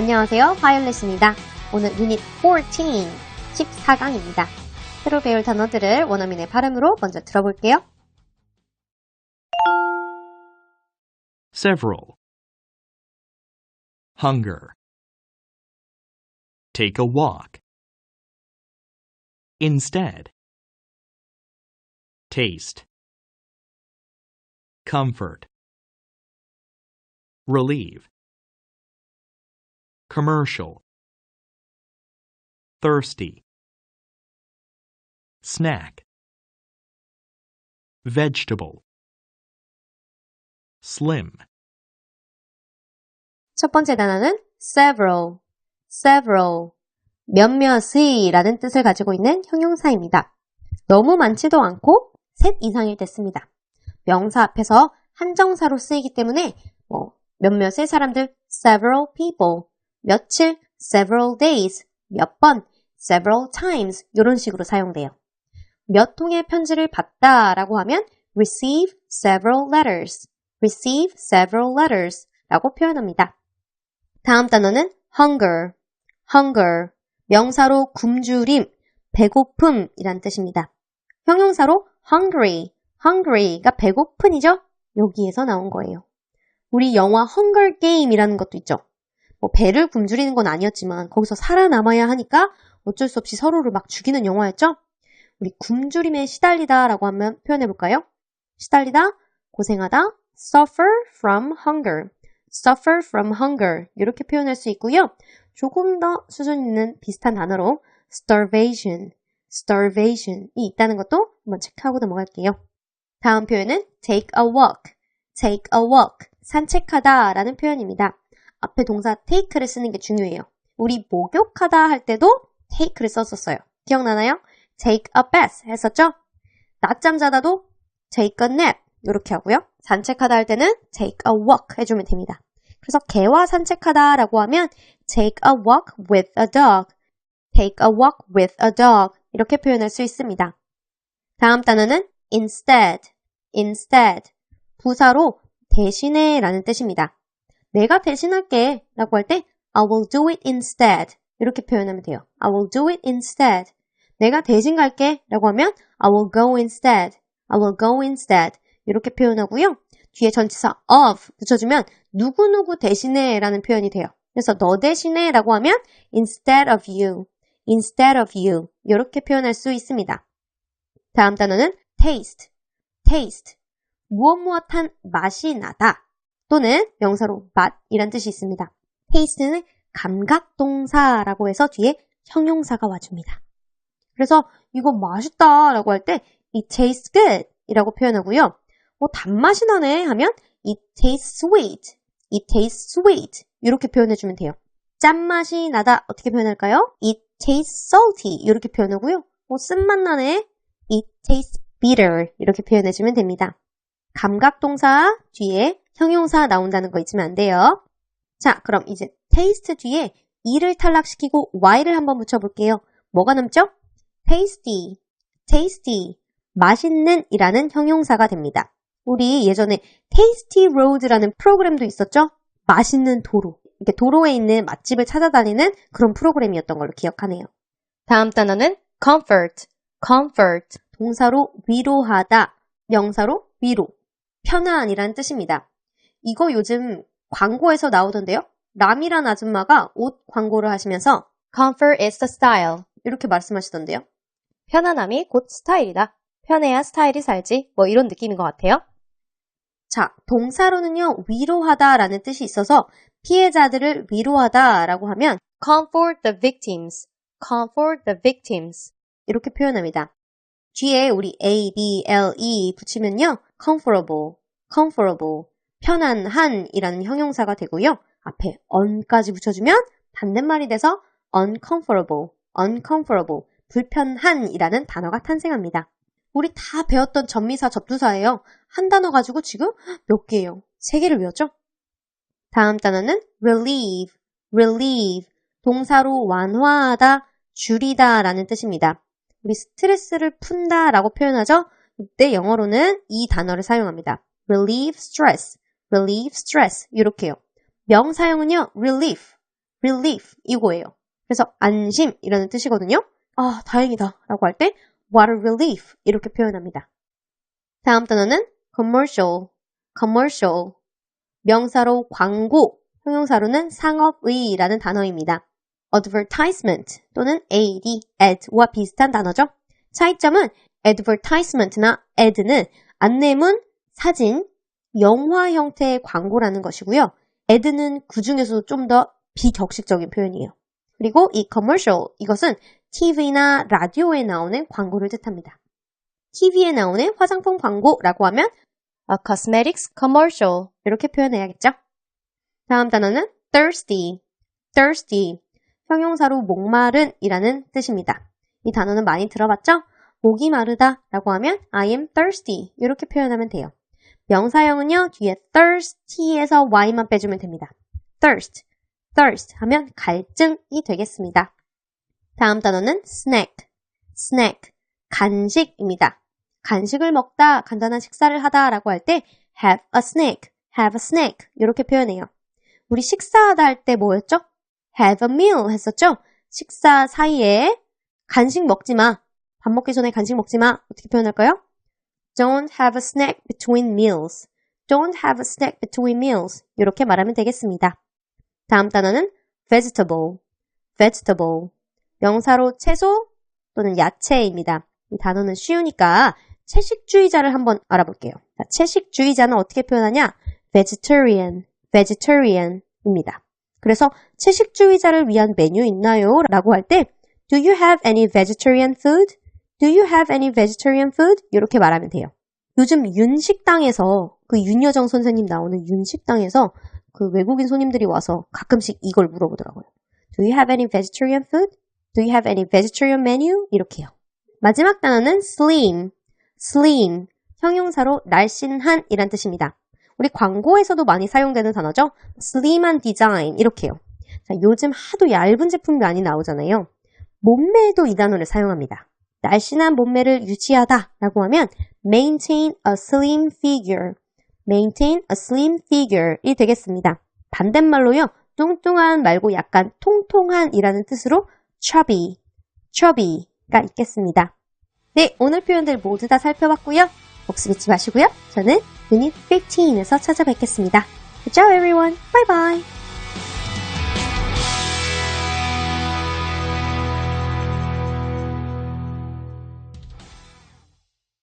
안녕하세요. 바이올렛입니다. 오늘 유닛 14, 14강입니다. 새로 배울 단어들을 원어민의 발음으로 먼저 들어볼게요. several, hunger. Take a walk. Instead. Taste. Comfort. Relieve. Commercial. Thirsty. Snack. Vegetable. Slim. 첫 번째 단어는 several, several, 몇몇의 라는 뜻을 가지고 있는 형용사입니다. 너무 많지도 않고 셋 이상일 때 씁니다. 명사 앞에서 한정사로 쓰이기 때문에 뭐 몇몇의 사람들 several people, 며칠 several days, 몇 번 several times 이런 식으로 사용돼요. 몇 통의 편지를 받다라고 하면 receive several letters, receive several letters 라고 표현합니다. 다음 단어는 hunger, hunger, 명사로 굶주림, 배고픔이란 뜻입니다. 형용사로 hungry, hungry가 배고픈이죠? 여기에서 나온 거예요. 우리 영화 Hunger Game이라는 것도 있죠. 뭐 배를 굶주리는 건 아니었지만 거기서 살아남아야 하니까 어쩔 수 없이 서로를 막 죽이는 영화였죠? 우리 굶주림에 시달리다 라고 하면 표현해 볼까요? 시달리다, 고생하다, suffer from hunger, suffer from hunger 이렇게 표현할 수 있고요. 조금 더 수준 있는 비슷한 단어로 starvation, starvation이 있다는 것도 한번 체크하고 넘어갈게요. 다음 표현은 take a walk, take a walk, 산책하다 라는 표현입니다. 앞에 동사 take를 쓰는 게 중요해요. 우리 목욕하다 할 때도 take를 썼었어요. 기억나나요? take a bath 했었죠? 낮잠 자다도 take a nap 이렇게 하고요. 산책하다 할 때는 take a walk 해주면 됩니다. 그래서 개와 산책하다 라고 하면 take a walk with a dog, take a walk with a dog 이렇게 표현할 수 있습니다. 다음 단어는 instead, instead 부사로 대신에 라는 뜻입니다. 내가 대신할게 라고 할 때 I will do it instead 이렇게 표현하면 돼요. I will do it instead. 내가 대신 갈게 라고 하면 I will go instead. I will go instead. 이렇게 표현하고요. 뒤에 전치사 of 붙여주면 누구누구 대신에 라는 표현이 돼요. 그래서 너 대신에 라고 하면 instead of you, instead of you 이렇게 표현할 수 있습니다. 다음 단어는 taste, taste 무엇 무엇한 맛이 나다 또는 명사로 맛이란 뜻이 있습니다. taste는 감각동사라고 해서 뒤에 형용사가 와줍니다. 그래서 이거 맛있다 라고 할 때 it tastes good 이라고 표현하고요. 뭐 단맛이 나네 하면 it tastes sweet, it tastes sweet 이렇게 표현해주면 돼요. 짠맛이 나다 어떻게 표현할까요? it tastes salty 이렇게 표현하고요. 뭐 쓴맛 나네 it tastes bitter 이렇게 표현해주면 됩니다. 감각동사 뒤에 형용사 나온다는 거 잊으면 안 돼요. 자, 그럼 이제 taste 뒤에 e를 탈락시키고 y를 한번 붙여볼게요. 뭐가 남죠? tasty, tasty, 맛있는 이라는 형용사가 됩니다. 우리 예전에 tasty road라는 프로그램도 있었죠? 맛있는 도로. 이렇게 도로에 있는 맛집을 찾아다니는 그런 프로그램이었던 걸로 기억하네요. 다음 단어는 comfort, comfort. 동사로 위로하다, 명사로 위로, 편안이라는 뜻입니다. 이거 요즘 광고에서 나오던데요. 람이란 아줌마가 옷 광고를 하시면서 comfort is the style 이렇게 말씀하시던데요. 편안함이 곧 스타일이다. 편해야 스타일이 살지. 뭐 이런 느낌인 것 같아요. 자, 동사로는요, 위로하다 라는 뜻이 있어서 피해자들을 위로하다 라고 하면 comfort the victims, comfort the victims 이렇게 표현합니다. 뒤에 우리 a, b, l, e 붙이면요, comfortable, comfortable, 편안한 이라는 형용사가 되고요. 앞에 on까지 붙여주면 반대말이 돼서 uncomfortable, uncomfortable, 불편한 이라는 단어가 탄생합니다. 우리 다 배웠던 전미사 접두사예요. 한 단어 가지고 지금 몇 개예요? 세 개를 외웠죠? 다음 단어는 relieve, relieve, 동사로 완화하다, 줄이다 라는 뜻입니다. 우리 스트레스를 푼다 라고 표현하죠? 이때 영어로는 이 단어를 사용합니다. relieve stress, relieve stress 이렇게요. 명사용은요, relief, relief 이거예요. 그래서 안심이라는 뜻이거든요. 아, 다행이다 라고 할 때 what a relief 이렇게 표현합니다. 다음 단어는 commercial, commercial. 명사로 광고, 형용사로는 상업의라는 단어입니다. advertisement 또는 ad, ad와 비슷한 단어죠. 차이점은 advertisement나 ad는 안내문, 사진, 영화 형태의 광고라는 것이고요. ad는 그 중에서도 좀 더 비격식적인 표현이에요. 그리고 이 commercial, 이것은 TV나 라디오에 나오는 광고를 뜻합니다. TV에 나오는 화장품 광고라고 하면 a cosmetics commercial 이렇게 표현해야겠죠? 다음 단어는 thirsty, thirsty, 형용사로 목마른 이라는 뜻입니다. 이 단어는 많이 들어봤죠? 목이 마르다 라고 하면 I am thirsty 이렇게 표현하면 돼요. 명사형은요, 뒤에 thirsty에서 y만 빼주면 됩니다. thirst, thirst 하면 갈증이 되겠습니다. 다음 단어는 snack, snack, 간식입니다. 간식을 먹다, 간단한 식사를 하다 라고 할 때 have a snack, have a snack 이렇게 표현해요. 우리 식사하다 할 때 뭐였죠? have a meal 했었죠? 식사 사이에 간식 먹지 마. 밥 먹기 전에 간식 먹지 마. 어떻게 표현할까요? Don't have a snack between meals. Don't have a snack between meals. 이렇게 말하면 되겠습니다. 다음 단어는 vegetable, vegetable. 명사로 채소 또는 야채입니다. 이 단어는 쉬우니까 채식주의자를 한번 알아볼게요. 자, 채식주의자는 어떻게 표현하냐? vegetarian, vegetarian입니다. 그래서 채식주의자를 위한 메뉴 있나요? 라고 할 때 Do you have any vegetarian food? Do you have any vegetarian food? 이렇게 말하면 돼요. 요즘 윤식당에서 그 윤여정 선생님 나오는 윤식당에서 그 외국인 손님들이 와서 가끔씩 이걸 물어보더라고요. Do you have any vegetarian food? Do you have any vegetarian menu? 이렇게요. 마지막 단어는 slim, slim, 형용사로 날씬한 이란 뜻입니다. 우리 광고에서도 많이 사용되는 단어죠. slim한 디자인 이렇게요. 자, 요즘 하도 얇은 제품이 많이 나오잖아요. 몸매에도 이 단어를 사용합니다. 날씬한 몸매를 유지하다 라고 하면 maintain a slim figure, maintain a slim figure이 되겠습니다. 반대말로요. 뚱뚱한 말고 약간 통통한 이라는 뜻으로 chubby, chubby가 있겠습니다. 네, 오늘 표현들 모두 다 살펴봤고요. 복습 잊지 마시고요. 저는 유닛 15에서 찾아뵙겠습니다. Good job everyone. Bye bye.